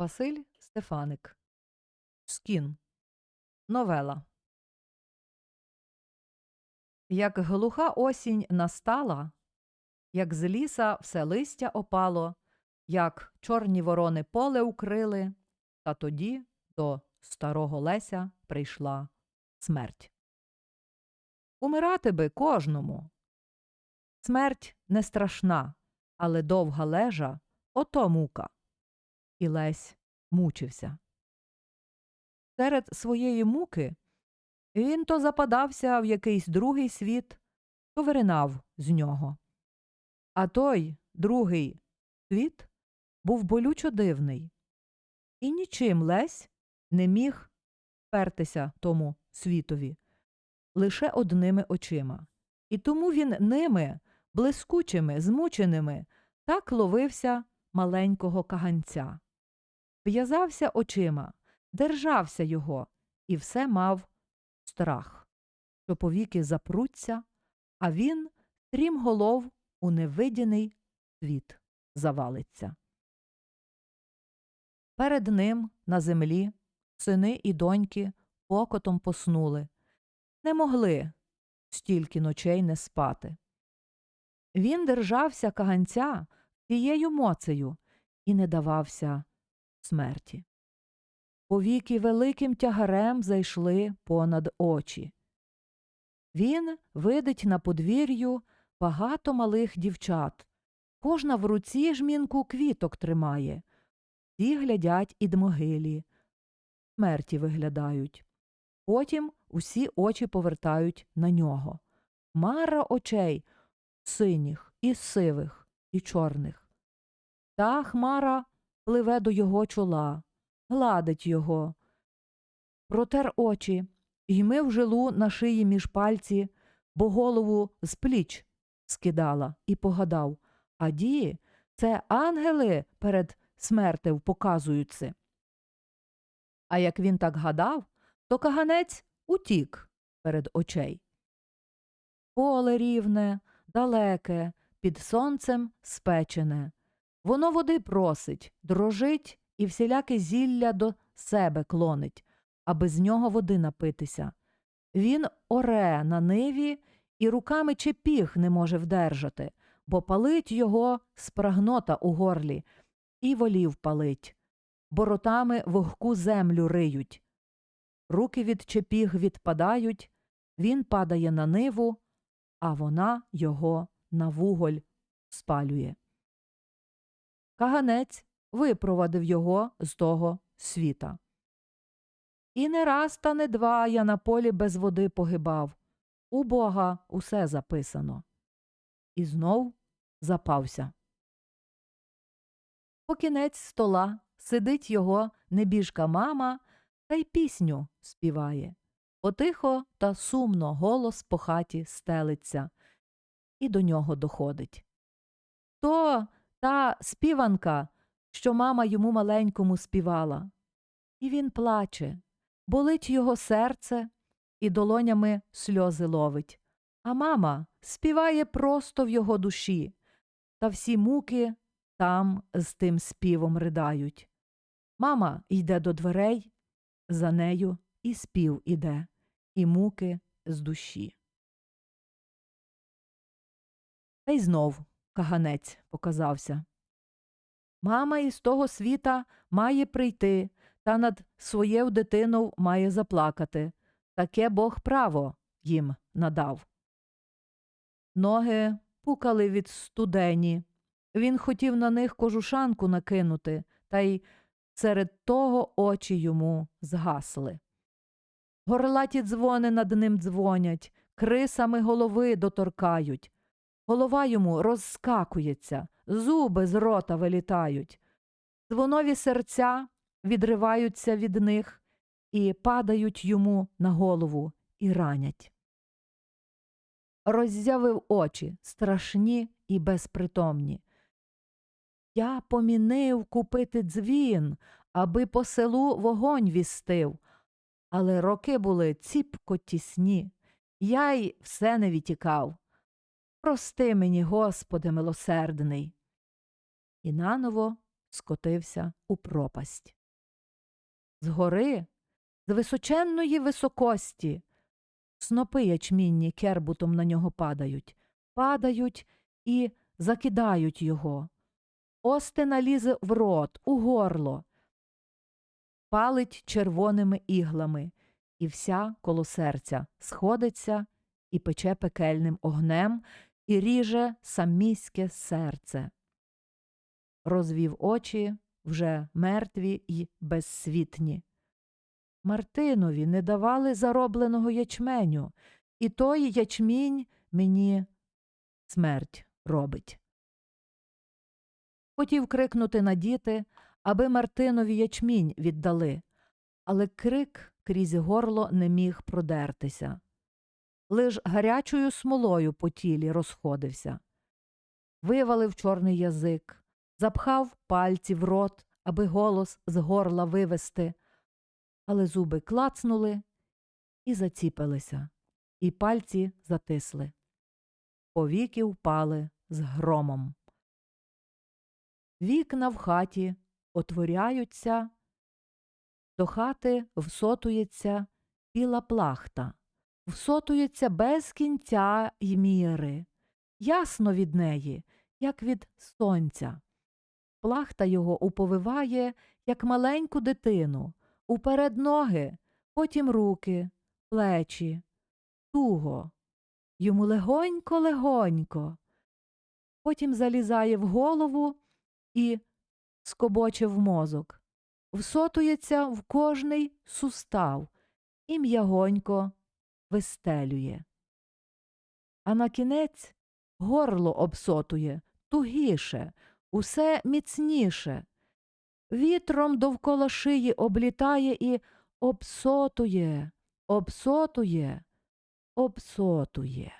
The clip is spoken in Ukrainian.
Василь Стефаник. Скін. Новела. Як глуха осінь настала, як з ліса все листя опало, як чорні ворони поле укрили, та тоді до старого Леся прийшла смерть. Умирати би кожному. Смерть не страшна, але довга лежа ото мука. І Лесь мучився. Серед своєї муки він то западався в якийсь другий світ, то виринав з нього. А той другий світ був болючо дивний, і нічим Лесь не міг пертися тому світові, лише одними очима. І тому він ними, блискучими, змученими, так ловився маленького каганця. В'язався очима, держався його, і все мав страх, що повіки запруться, а він стрім голов у невидяний світ завалиться. Перед ним на землі сини і доньки покотом поснули, не могли стільки ночей не спати. Він держався каганця тією моцею і не давався смерті. Повіки великим тягарем зайшли понад очі. Він видить на подвір'ю багато малих дівчат. Кожна в руці жмінку квіток тримає. Ті глядять ід могилі. Смерті виглядають. Потім усі очі повертають на нього. Мара очей синіх, і сивих, і чорних. Та хмара пливе до його чола, гладить його. Протер очі, ймив жилу на шиї між пальці, бо голову з пліч скидала і погадав а ді, це ангели перед смертив показуються. А як він так гадав, то каганець утік перед очей. Поле рівне, далеке, під сонцем спечене. Воно води просить, дрожить і всіляке зілля до себе клонить, аби з нього води напитися. Він оре на ниві і руками чепіг не може вдержати, бо палить його спрагнота у горлі, і волів палить, боротами вогку землю риють. Руки від чепіг відпадають, він падає на ниву, а вона його на вуголь спалює. Каганець випровадив його з того світа. І не раз та не два я на полі без води погибав. У Бога усе записано. І знов запався. Покінець стола сидить його небіжка мама та й пісню співає. Потихо та сумно голос по хаті стелиться, і до нього доходить. То та співанка, що мама йому маленькому співала. І він плаче, болить його серце і долонями сльози ловить. А мама співає просто в його душі, та всі муки там з тим співом riдають. Мама йде до дверей, за нею і спів іде, і муки з душі. Та й знов каганець показався. Мама із того світа має прийти та над своєю дитину має заплакати. Таке Бог право їм надав. Ноги пукали від студені. Він хотів на них кожушанку накинути, та й серед того очі йому згасли. Горлаті дзвони над ним дзвонять, крисами голови доторкають. Голова йому розскакується, зуби з рота вилітають. Дзвонові серця відриваються від них і падають йому на голову і ранять. Роззявив очі страшні і безпритомні. Я помінив купити дзвін, аби по селу вогонь вістив, але роки були ціпко тісні, я й все не відтікав. Прости мені, Господи милосердний. І наново скотився у пропасть. Згори, з височенної високості, снопи ячмінні кербутом на нього падають, падають і закидають його. Остина лізе в рот, у горло, палить червоними іглами, і вся коло серця сходиться і пече пекельним огнем, і ріже саміське серце. Розвів очі вже мертві й безсвітні. Мартинові не давали заробленого ячменю, і той ячмінь мені смерть робить. Хотів крикнути на діти, аби Мартинові ячмінь віддали, але крик крізь горло не міг продертися. Лиш гарячою смолою по тілі розходився. Вивалив чорний язик, запхав пальці в рот, аби голос з горла вивести, але зуби клацнули і заціпилися, і пальці затисли. Повіки впали з громом. Вікна в хаті отворяються, до хати всотується біла плахта, всотується без кінця й міри, ясно від неї, як від сонця. Плахта його уповиває, як маленьку дитину, уперед ноги, потім руки, плечі, туго, йому легонько-легонько, потім залізає в голову і скобоче в мозок, всотується в кожний сустав. І м'ягонько вистелює. А на кінець горло обсотує тугіше, усе міцніше. Вітром довкола шиї облітає і обсотує, обсотує, обсотує.